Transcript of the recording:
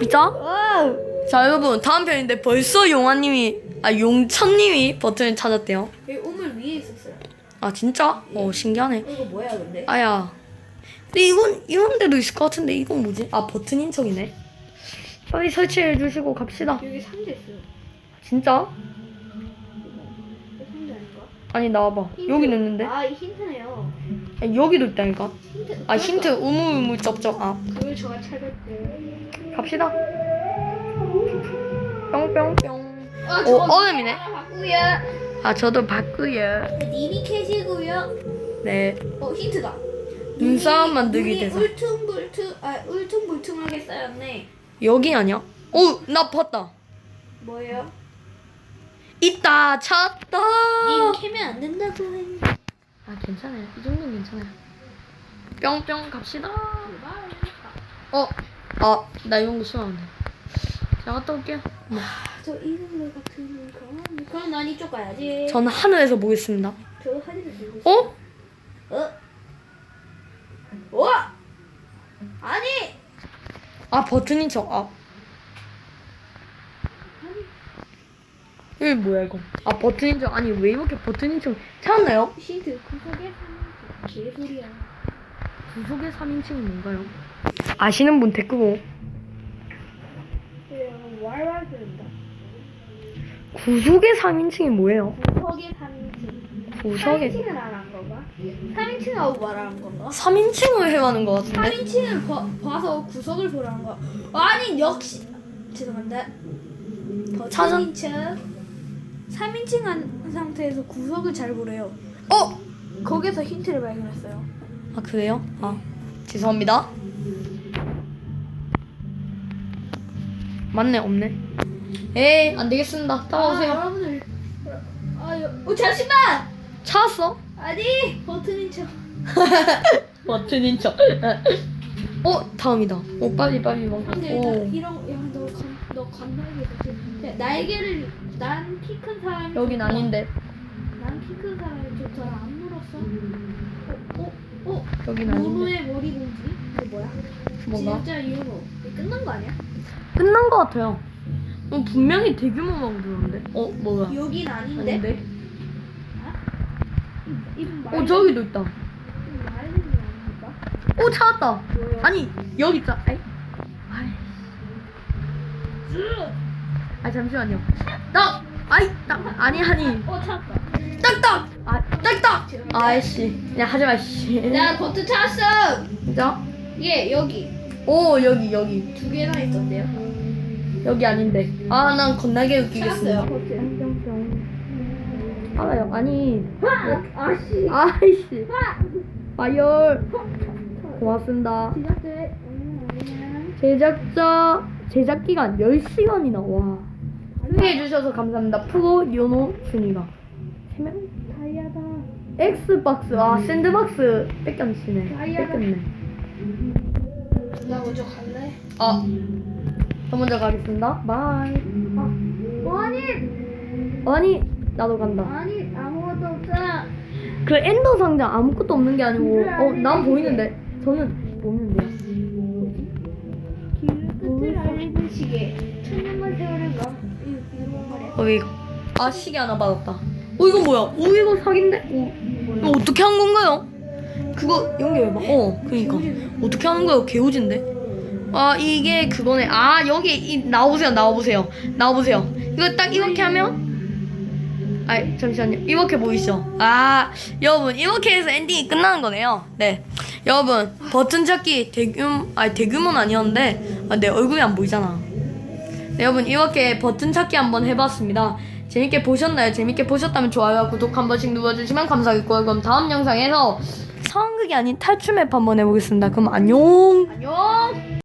진짜? 어. 자 여러분 다음 편인데 벌써 용화님이 아 용천님이 버튼을 찾았대요. 여기 우물 위에 있었어요. 아 진짜? 어 신기하네. 이거 뭐야 근데? 아야. 근데 이건 이런 데도 있을 것 같은데 이건 뭐지? 아 버튼 인 척이네. 빨리 설치해 주시고 갑시다. 여기 상자 있어요. 진짜? 이거 상자 아닌가? 아니 나와봐. 여기 있는데. 아, 이 힌트네요. 아, 여기도 있다니까. 힌트. 아 힌트 우물우물 쩝쩝. 아 그걸 제가 찾았고. 갑시다. 뿅뿅뿅. 아, 오 얼음이네. 바꾸요. 아 저도 바꾸요. 님이 캐시고요. 네. 어 힌트다. 눈싸움 만들기 눈이 대사. 울퉁불퉁 아 울퉁불퉁하게 쌓였네. 여기 아니야? 오, 나 봤다. 뭐예요? 있다, 찾다. 님 캐면 안 된다고 했는데. 아, 괜찮아요. 이 정도는 괜찮아요. 뿅뿅 갑시다. 아, 어, 아, 나 이런 거 싫어하는데. 제가 갔다 올게요. 네. 저 이름을 같은 거. 그럼 난 이쪽 가야지. 저는 하늘에서 보겠습니다. 저 사진을 들고 있어. 어? 어? 어? 아니. 아, 버튼인 척. 아. 이게 뭐야 이거? 아 버튼인 척 아니 왜 이렇게 버튼인 척 찾았나요? 힌트 구석에 개소리야. 구속의 3인칭은 뭔가요? 아시는 분 댓글로 그냥 왈왈 거린다. 구속의 3인칭이 뭐예요? 구석에 3인칭. 구석의 3인칭을 말하는 건가? 3인칭 하고 말하는 건가? 3인칭을 해가는 것 같은데 3인칭을 봐, 봐서 구석을 보라는 거. 아니 역시 죄송합니다. 찾은- 3인칭 3인칭 한 상태에서 구석을 잘 보래요. 어? 거기서 힌트를 발견했어요. 아 그래요? 아 죄송합니다 맞네 없네 에이 안 되겠습니다 따라오세요 아, 여러분들. 아, 여, 어 잠시만. 찾았어? 아니 버튼인 척. 버튼인 척 어? 다음이다 오 빨리 빨리 막 근데 오. 이런 야너너 건날개 날개를 난 키 큰 사람이 여긴. 아닌데 난키 큰 사람이 좋더라 안 물었어? 어? 어? 어? 여긴 아닌데 유노의 머리 공지? 그게 뭐야? 뭐가? 진짜 유노 이거 끝난 거 아니야? 끝난 것 같아요 어, 분명히 대규모만 들었는데 어 뭐야 여긴 아닌데? 아닌데? 이분 말어 저기도 있다 아닙니까? 오 찾았다 뭐예요? 아니 여기 있다 아이 아이 아 잠시만요 딱 아이 딱 아니 아니 어 찾았다 딱딱 아 딱딱 아이씨. 그냥 하지 마씨. 야 버튼 찾았어. 진짜? 예 여기. 오 여기 여기. 두 개나 있던데요? 여기 아닌데. 아 난 겁나게 찾았어요 버튼 알아요 아니. 와! 아씨. 아이씨. 마열 고맙습니다. 제작대. 오늘 아니면 제작자 제작 기간 10시간이나. 와. 소개해 주셔서 감사합니다. 프로 요노 준이가 3명 다이아다 엑스박스 아 샌드박스 뺏겼네 다이아다. 뺏겼네 나 먼저 갈래? 아, 저 먼저 가겠습니다. 바이. 아니 아니, 나도 간다. 아니 아무것도 없잖아 그 엔더 상자 아무것도 없는 게 아니고, 어, 난 보이는데. 저는 보이는데요. 길 끝을 알리는 시계 천년만 세월을 가 이거 이거 말이야 어, 이거. 아, 시계 하나 받았다. 어, 이거 뭐야? 오, 이거 사기인데? 오, 이거 어떻게 한 건가요? 그거 연결해봐. 어, 그니까. 어떻게 하는 거예요? 개우진데? 아, 이게 그거네. 아, 여기, 이, 나오세요, 나와보세요. 나와보세요. 이거 딱 이렇게 하면? 아, 잠시만요. 이렇게 보이시죠? 아, 여러분, 이렇게 해서 엔딩이 끝나는 거네요. 네. 여러분, 버튼 찾기 대규모, 아니, 대규모는 아니었는데, 아, 내 얼굴이 안 보이잖아. 네, 여러분, 이렇게 버튼 찾기 한번 해봤습니다. 재밌게 보셨나요? 재밌게 보셨다면 좋아요와 구독 한 번씩 눌러주시면 감사하겠고요. 그럼 다음 영상에서 상황극이 아닌 탈출 맵 한번 해보겠습니다. 그럼 안녕! 안녕